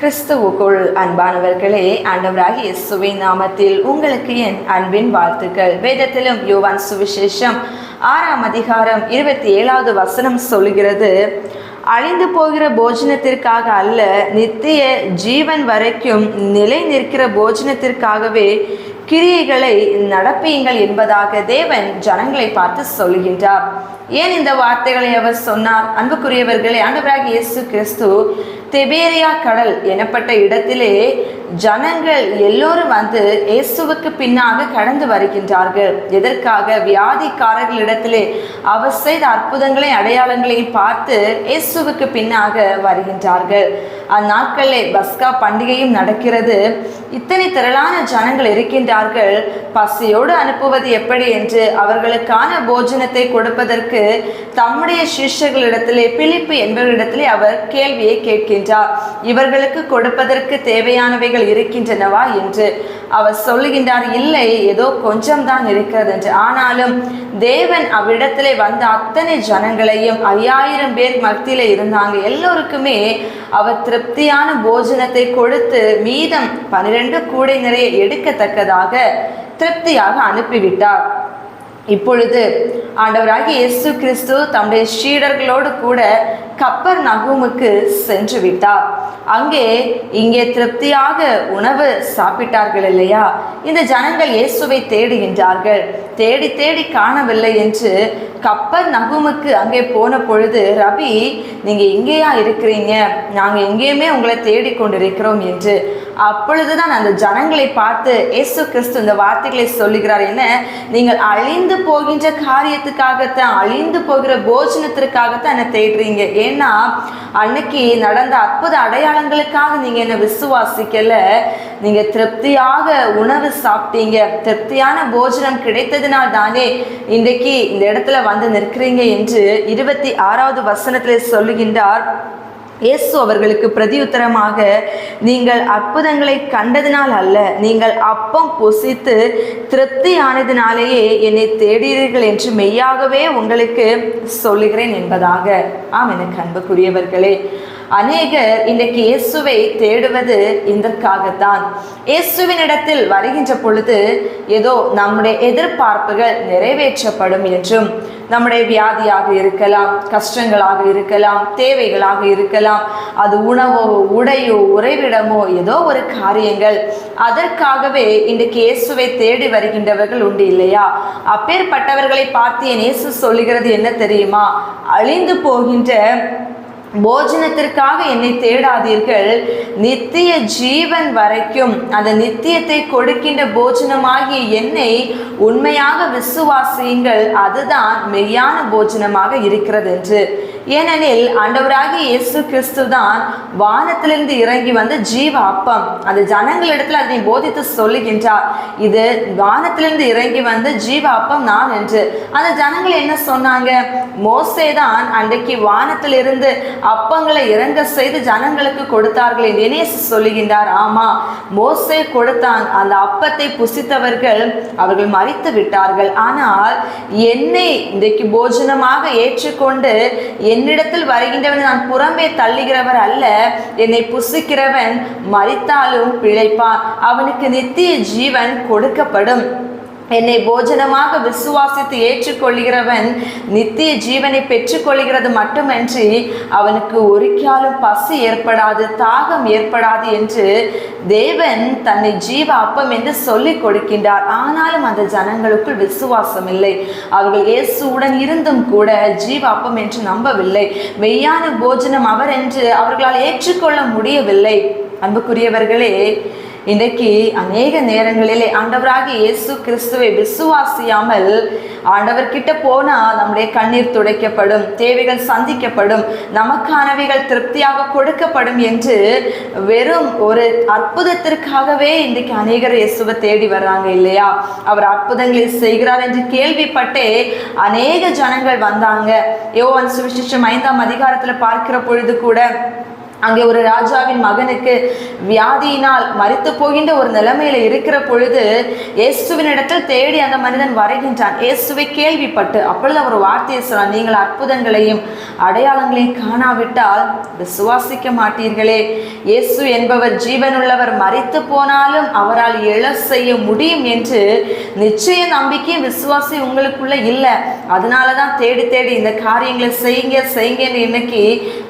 கிறிஸ்துவுக்குள் அன்பானவர்களே ஆண்டவராகி சுவை நாமத்தில் உங்களுக்கு என் அன்பின் வாழ்த்துக்கள். வேதத்திலும் யோவான் சுவிசேஷம் ஆறாம் அதிகாரம் இருபத்தி ஏழாவது வசனம் சொல்கிறது அழிந்து போகிற போஜனத்திற்காக அல்ல நித்திய ஜீவன் வரைக்கும் நிலை நிற்கிற போஜனத்திற்காகவே கிரியைகளை நடப்பியுங்கள் என்பதாக தேவன் ஜனங்களை பார்த்து சொல்கின்றார் ஏன் இந்த வார்த்தைகளை அவர் சொன்னார்? அன்புக்குரியவர்களே ஆண்டவராக இயேசு கிறிஸ்து தெபேரியா கடல் எனப்பட்ட இடத்திலே ஜனங்கள் எல்லோரும் வந்து இயேசுவுக்கு பின்னாக கடந்து வருகின்றார்கள். எதற்காக? வியாதிக்காரர்களிடத்திலே அவர் செய்த அற்புதங்களை அடையாளங்களை பார்த்து இயேசுவுக்கு பின்னாக வருகின்றார்கள். அந்நாட்களிலே பஸ்கா பண்டிகையும் நடக்கிறது. இத்தனை திரளான ஜனங்கள் இருக்கின்றார்கள். பசியோடு அனுப்புவது எப்படி என்று அவர்களுக்கான போஜனத்தை கொடுப்பதற்கு தம்முடைய சிஷ்யர்களிடத்திலே பிலிப்பு என்பவர்களிடத்திலே அவர் கேள்வியை கேட்கின்றார். இவர்களுக்கு கொடுப்பதற்கு தேவையானவைகள் இருக்கின்றனவா என்று அவர் சொல்லுகின்றார். இல்லை ஏதோ கொஞ்சம் தான் இருக்கிறது என்று. ஆனாலும் தேவன் அவ்விடத்திலே வந்த அத்தனை ஜனங்களையும் ஐயாயிரம் பேர் மத்தியில் இருந்தாங்க. எல்லோருக்குமே அவர் திருப்தியான போஜனத்தை கொடுத்து மீதம் பனிரெண்டு கூடை நிறைய எடுக்கத்தக்கதாக திருப்தியாக அனுப்பிவிட்டார். இப்பொழுது ஆண்டவராகி இயேசு கிறிஸ்து தம்முடைய சீடர்களோடு கூட கப்பர் நகுமுக்கு சென்று விட்டார். அங்கே இங்கே திருப்தியாக உணவு சாப்பிட்டார்கள் இல்லையா? இந்த ஜனங்கள் இயேசுவை தேடுகின்றார்கள். தேடி தேடி காணவில்லை என்று கப்பர் நகுமுக்கு அங்கே போன பொழுது ரபி நீங்கள் இங்கேயா இருக்கிறீங்க? நாங்கள் எங்கேயுமே உங்களை தேடிக்கொண்டிருக்கிறோம் என்று அப்பொழுதுதான் அந்த ஜனங்களை பார்த்து இயேசு கிறிஸ்து இந்த வார்த்தைகளை சொல்லுகிறார் என்ன? நீங்கள் அழிந்து போகின்ற காரியத்துக்காகத்தான் அழிந்து போகிற போஜனத்திற்காகத்தான் என்ன தேடுறீங்க. ஏன்னா அன்னைக்கு நடந்த அற்புத அடையாளங்களுக்காக நீங்க என்ன விசுவாசிக்கல. நீங்க திருப்தியாக உணவு சாப்பிட்டீங்க. திருப்தியான போஜனம் கிடைத்ததினால் தானே இன்றைக்கு இந்த இடத்துல வந்து நிற்கிறீங்க என்று இருபத்தி ஆறாவது வசனத்திலே சொல்லுகின்றார். இயேசு அவர்களுக்கு பிரதியுத்தரமாக நீங்கள் அற்புதங்களை கண்டதினால் அல்ல நீங்கள் அப்பம் புசித்து திருப்தியானதினாலேயே என்னை தேடுகிறீர்கள் என்று மெய்யாகவே உங்களுக்கு சொல்லுகிறேன் என்பதாக. ஆம் எனக்கு அன்புக்குரியவர்களே அநேகர் இன்றைக்கு இயேசுவை தேடுவது இதற்காகத்தான். இயேசுவினிடத்தில் வருகின்ற பொழுது ஏதோ நம்முடைய எதிர்பார்ப்புகள் நிறைவேற்றப்படும் என்றும் நம்முடைய வியாதியாக இருக்கலாம் கஷ்டங்களாக இருக்கலாம் தேவைகளாக இருக்கலாம் அது உணவோ உடையோ உறைவிடமோ ஏதோ ஒரு காரியங்கள் அதற்காகவே இன்றைக்கு இயேசுவை தேடி வருகின்றவர்கள் உண்டு இல்லையா? அப்பேற்பட்டவர்களை பார்த்து என் இயேசு சொல்லுகிறது என்ன தெரியுமா? அழிந்து போகின்ற போஜனத்திற்காக என்னை தேடாதீர்கள். நித்திய ஜீவன் வரைக்கும் அந்த நித்தியத்தை கொடுக்கின்ற போஜனமாகிய என்னை உண்மையாக விசுவாசியுங்கள். அதுதான் மெய்யான போஜனமாக இருக்கிறது என்று ஏனெனில் ஆண்டவராகிய இயேசு கிறிஸ்து தான் வானத்திலிருந்து இறங்கி வந்து ஜீவ அப்பம் அந்த ஜனங்களிடத்தில் அதை போதித்து சொல்லுகின்றார். இது வானத்திலிருந்து இறங்கி வந்து ஜீவ அப்பம் நான் என்று. அந்த ஜனங்கள் என்ன சொன்னாங்க? மோசே தான் அன்றைக்கு வானத்திலிருந்து அப்பங்களை இறங்க செய்து ஜனங்களுக்கு கொடுத்தார்கள் என்று சொல்லுகின்றார். ஆமா மோசே கொடுத்தான். அந்த அப்பத்தை புசித்தவர்கள் அவர்கள் மறித்து விட்டார்கள் ஆனால் என்னை இன்றைக்கு போஜனமாக ஏற்றுக்கொண்டு என்னிடத்தில் வருகின்றவன் நான் புறம்பே தள்ளுகிறவர் அல்ல. என்னை புசிக்கிறவன் மறித்தாலும் பிழைப்பான். அவனுக்கு நித்திய ஜீவன் கொடுக்கப்படும். என்னை போஜனமாக விசுவாசித்து ஏற்றுக்கொள்கிறவன் நித்திய ஜீவனை பெற்றுக்கொள்கிறது மட்டுமன்றி அவனுக்கு ஒருக்காலும் பசி ஏற்படாது தாகம் ஏற்படாது என்று தேவன் தன்னை ஜீவ அப்பம் என்று சொல்லிக் கொடுக்கின்றார். ஆனாலும் அந்த ஜனங்களுக்குள் விசுவாசம் இல்லை அவர்கள் இயேசுவுடன் இருந்தும் கூட ஜீவ அப்பம் என்று நம்பவில்லை. மெய்யான போஜனம் அவர் என்று அவர்களால் ஏற்றுக்கொள்ள முடியவில்லை. அன்புக்குரியவர்களே இன்றைக்கு அநேக நேரங்களிலே ஆண்டவராக இயேசு கிறிஸ்துவை விசுவாசியாமல் ஆண்டவர்கிட்ட போனால் நம்முடைய கண்ணீர் துடைக்கப்படும் தேவைகள் சந்திக்கப்படும் நமக்கானவைகள் திருப்தியாக கொடுக்கப்படும் என்று வெறும் ஒரு அற்புதத்திற்காகவே இன்றைக்கு அநேகர் இயேசுவை தேடி வர்றாங்க இல்லையா? அவர் அற்புதங்களை செய்கிறார் என்று கேள்விப்பட்டே அநேக ஜனங்கள் வந்தாங்க. யோவான் சுவிசேஷம் ஐந்தாம் அதிகாரத்தில் பார்க்கிற பொழுது கூட அங்கே ஒரு ராஜாவின் மகனுக்கு வியாதியினால் மறித்து போகின்ற ஒரு நிலைமையில இருக்கிற பொழுது இயேசுவின் இடத்தில் தேடி அந்த மனிதன் வருகின்றான். இயேசுவை கேள்விப்பட்டு அப்பொழுது அவர் வார்த்தையை சொன்னார் நீங்கள் அற்புதங்களையும் அடையாளங்களையும் காணாவிட்டால் விசுவாசிக்க மாட்டீர்களே. இயேசு என்பவர் ஜீவனுள்ளவர். மறித்து போனாலும் அவரால் எழ செய்ய முடியும் என்று நிச்சய நம்பிக்கையும் விசுவாசி உங்களுக்குள்ள இல்லை. அதனால தான் தேடி தேடி இந்த காரியங்களை செய்யுங்க செய்யுங்கன்னு இன்னைக்கு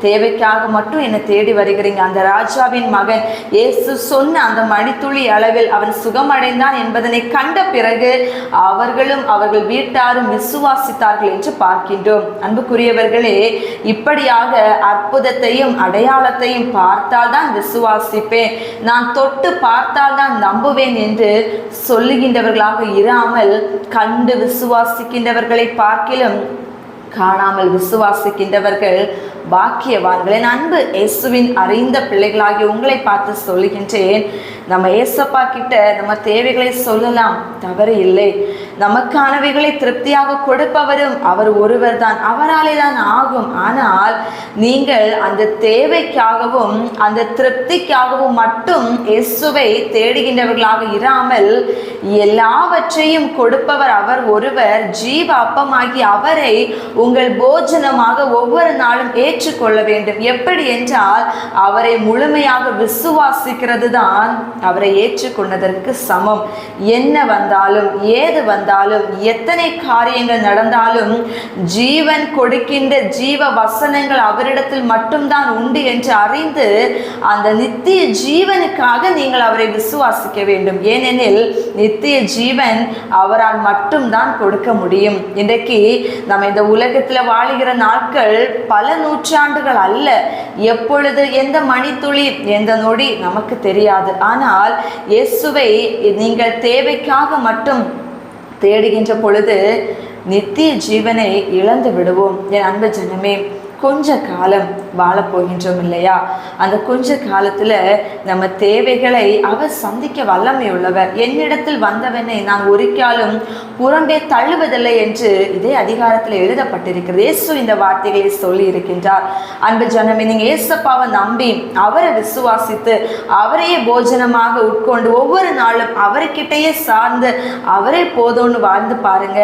தேவைக்காக மட்டும் என்னை தேடி வருகிறீங்க. அந்த ராஜாவின் மகன் இயேசு சொன்ன அந்த மணித்துளி அளவில் அவன் சுகமடைந்தான் என்பதனை கண்ட பிறகு அவர்களும் அவர்கள் வீட்டாரும் விசுவாசித்தார்கள் என்று பார்க்கின்றோம். அன்புக்குரியவர்களே இப்படியாக அற்புதத்தையும் அடையாளத்தையும் பார்த்தால்தான் விசுவாசிப்பேன். நான் தொட்டு பார்த்தால்தான் நம்புவேன் என்று சொல்லுகின்றவர்களாக இராமல் கண்டு விசுவாசிக்கின்றவர்களை பார்க்கிலும் காணாமல் விசுவாசிக்கின்றவர்கள் பாக்கியவான்கள் என் அன்பு இயேசுவின் அறிந்த பிள்ளைகளாகி உங்களை பார்த்து சொல்லுகின்றேன். நம்ம ஏசப்பா கிட்ட நம்ம தேவைகளை சொல்லலாம் தவறு இல்லை. நமக்கானவைகளை திருப்தியாக கொடுப்பவரும் அவர் ஒருவர் தான் அவராலே தான் ஆகும். ஆனால் நீங்கள் அந்த தேவைக்காகவும் அந்த திருப்திக்காகவும் மட்டும் இயேசுவை தேடுகின்றவர்களாக இராமல் எல்லாவற்றையும் கொடுப்பவர் அவர் ஒருவர். ஜீவ அப்பமாகி அவரை உங்கள் போஜனமாக ஒவ்வொரு நாளும் ஏ ஏற்றுக்கொள்ள வேண்டும். எப்படி என்றால் அவரை முழுமையாக விசுவாசிக்கிறது தான் அவரை ஏற்றுக்கொண்டதற்கு சமம். என்ன வந்தாலும் ஏது வந்தாலும் எத்தனை காரியங்கள் நடந்தாலும் ஜீவன் கொடுக்கின்ற ஜீவ வசனங்கள் அவரிடத்தில் மட்டும்தான் உண்டு என்று அறிந்து அந்த நித்திய ஜீவனுக்காக நீங்கள் அவரை விசுவாசிக்க வேண்டும். ஏனெனில் நித்திய ஜீவன் அவரால் மட்டும்தான் கொடுக்க முடியும். இன்றைக்கு நம்ம இந்த உலகத்தில் வாழுகிற நாட்கள் பல நூற்றாண்டுகள் அல்ல. எப்பொழுது எந்த மணித்துளி எந்த நொடி நமக்கு தெரியாது. ஆனால் இயேசுவை நீங்கள் தேவைக்காக மட்டும் தேடுகின்ற பொழுது நித்திய ஜீவனை இழந்து விடுவோம். என் அன்பு ஜனமே கொஞ்ச காலம் வாழப் போகின்றோம் இல்லையா? அந்த கொஞ்ச காலத்தில் நம்ம தேவைகளை அவர் சந்திக்க வல்லமை உள்ளவர். என்னிடத்தில் வந்தவனை நான் ஒரு புறம்பே தள்ளுவதில்லை என்று இதே அதிகாரத்தில் எழுதப்பட்டிருக்கிறது. இயேசு இந்த வார்த்தைகளை சொல்லி இருக்கின்றார் அன்பு ஜனமே நீங்கள் இயேசப்பாவை நம்பி அவரை விசுவாசித்து அவரையே போஜனமாக உட்கொண்டு ஒவ்வொரு நாளும் அவர்கிட்டயே சார்ந்து அவரே போதும்னு வாழ்ந்து பாருங்க.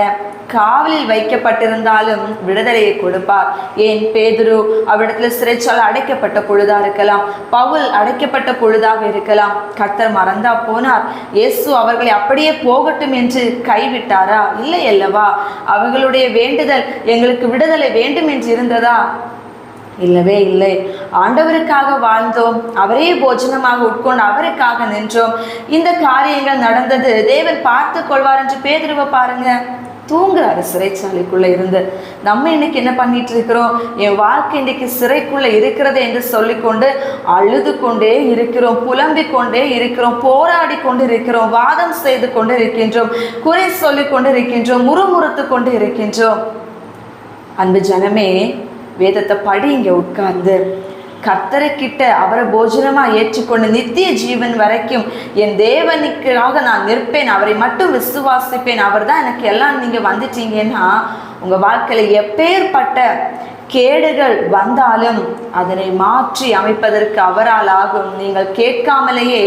காவலில் வைக்கப்பட்டிருந்தாலும் விடுதலையை கொடுப்பார். ஏன்? பேதுரு அவரிடத்துல சிறைச்சால் அடைக்கப்பட்ட பொழுதா இருக்கலாம். பவுல் அடைக்கப்பட்ட பொழுதாக இருக்கலாம். கர்த்தர் மறந்தா போனார். இயேசு அவர்களை அப்படியே போகட்டும் என்று கைவிட்டாரா? இல்லை அல்லவா? அவர்களுடைய வேண்டுதல் எங்களுக்கு விடுதலை வேண்டும் என்று இருந்ததா? இல்லவே இல்லை. ஆண்டவருக்காக வாழ்ந்தோம். அவரே போஜனமாக உட்கொண்டு அவருக்காக நின்றோம். இந்த காரியங்கள் நடந்தது. தேவன் பார்த்து கொள்வார் என்று பேதுருவை பாருங்க. தூங்குறாரு சிறைச்சாலைக்குள்ளே இருந்து. நம்ம இன்னைக்கு என்ன பண்ணிட்டு இருக்கிறோம்? என் வாழ்க்கை இன்னைக்கு சிறைக்குள்ளே இருக்கிறது என்று சொல்லிக்கொண்டு அழுது கொண்டே இருக்கிறோம் புலம்பிக் கொண்டே இருக்கிறோம் போராடி கொண்டு இருக்கிறோம் வாதம் செய்து கொண்டு இருக்கின்றோம் குறை சொல்லி கொண்டு இருக்கின்றோம் முறுமுறுத்து கொண்டு இருக்கின்றோம் அன்பு ஜனமே வேதத்தை படி இங்கே உட்கார்ந்து கர்த்தரைக்கிட்ட அவரை போஜனமாக ஏற்றுக்கொண்டு நித்திய ஜீவன் வரைக்கும் என் தேவனுக்காக நான் நிற்பேன் அவரை மட்டும் விசுவாசிப்பேன். அவர் தான் எனக்கு எல்லாம் நீங்கள் வந்துட்டீங்கன்னா உங்கள் வாழ்க்கையில் எப்பேற்பட்ட கேடுகள் வந்தாலும் அதனை மாற்றி அமைப்பதற்கு அவரால் ஆகும். நீங்கள் கேட்காமலேயே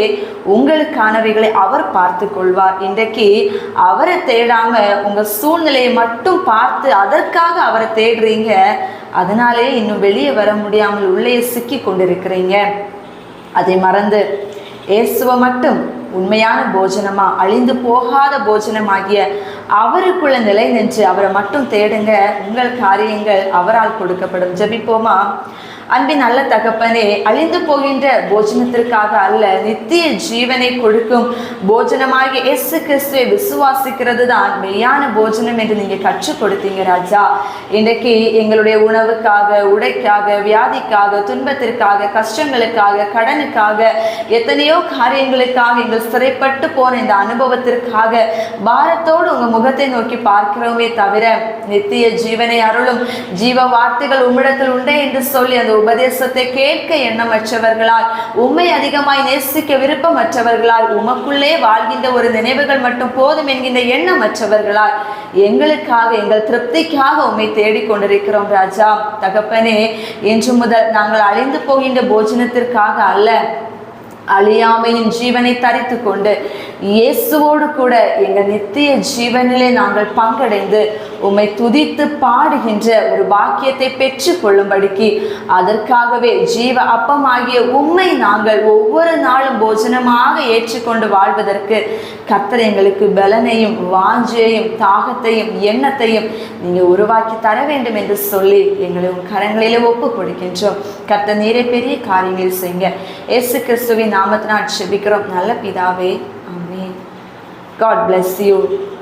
உங்களுக்கானவைகளை அவர் பார்த்து கொள்வார் இன்றைக்கு அவரை தேடாம உங்கள் சூழ்நிலையை மட்டும் பார்த்து அதற்காக அவரை தேடுறீங்க. அதனாலே இன்னும் வெளியே வர முடியாமல் உள்ளே சிக்கி கொண்டிருக்கிறீங்க. அதை மறந்து இயேசுவை மட்டும் உண்மையான போஜனமா அழிந்து போகாத போஜனமாகிய அவருக்குள்ள நிலை நின்று அவரை மட்டும் தேடுங்க. உங்கள் காரியங்கள் அவரால் கொடுக்கப்படும். ஜெபிப்போமா? அன்பின் நல்ல தகப்பனே அழிந்து போகின்ற போஜனத்திற்காக அல்ல நித்திய ஜீவனை கொடுக்கும் போஜனமாகிய இயேசு கிறிஸ்துவை விசுவாசிக்கிறது தான் மெய்யான போஜனம் என்று நீங்கள் கற்றுக் கொடுத்தீங்க ராஜா. இன்றைக்கு எங்களுடைய உணவுக்காக உடைக்காக வியாதிக்காக துன்பத்திற்காக கஷ்டங்களுக்காக கடனுக்காக எத்தனையோ காரியங்களுக்காக எங்கள் சிறைப்பட்டு போன இந்த அனுபவத்திற்காக பாரத்தோடு உங்கள் முகத்தை நோக்கி பார்க்கிறோமே தவிர நித்திய ஜீவனை அருளும் ஜீவ வார்த்தைகள் உம்மிடத்தில் உண்டே என்று சொல்லி அந்த உபதேசத்தை கேட்க எண்ணமற்றவர்களாய் உம்மை அதிகமாய் நேசிக்க விருப்பமற்றவர்களாய் உமக்குள்ளே வாழ்கின்ற ஒரு நினைவுகள் மட்டும் போதும் என்கின்ற எண்ணமற்றவர்களாய் எங்களுக்காக எங்கள் திருப்திக்காக உம்மை தேடிக் கொண்டிருக்கிறோம் ராஜா. தகப்பனே இன்று முதல் நாங்கள் அழிந்து போகின்ற போஜனத்திற்காக அல்ல அழியாமையின் ஜீவனை தரித்து கொண்டு இயேசுவோடு கூட எங்கள் நித்திய ஜீவனிலே நாங்கள் பங்கடைந்து உம்மை துதித்து பாடுகின்ற ஒரு பாக்கியத்தை பெற்று கொள்ளும்படிக்கு அதற்காகவே ஜீவ அப்பமாகிய உம்மை நாங்கள் ஒவ்வொரு நாளும் போஜனமாக ஏற்றுக்கொண்டு வாழ்வதற்கு கர்த்தர் எங்களுக்கு பலனையும் வாஞ்சையையும் தாகத்தையும் எண்ணத்தையும் நீங்கள் உருவாக்கி தர வேண்டும் என்று சொல்லி எங்களை உன் கரங்களிலே ஒப்பு கொடுக்கின்றோம் கர்த்தர் நீரே பெரிய காரியங்கள் செய்யுங்க. இயேசு கிறிஸ்துவின் நாமத்தினால் செபிக்கிறோம். நல்ல பிதாவே God bless you.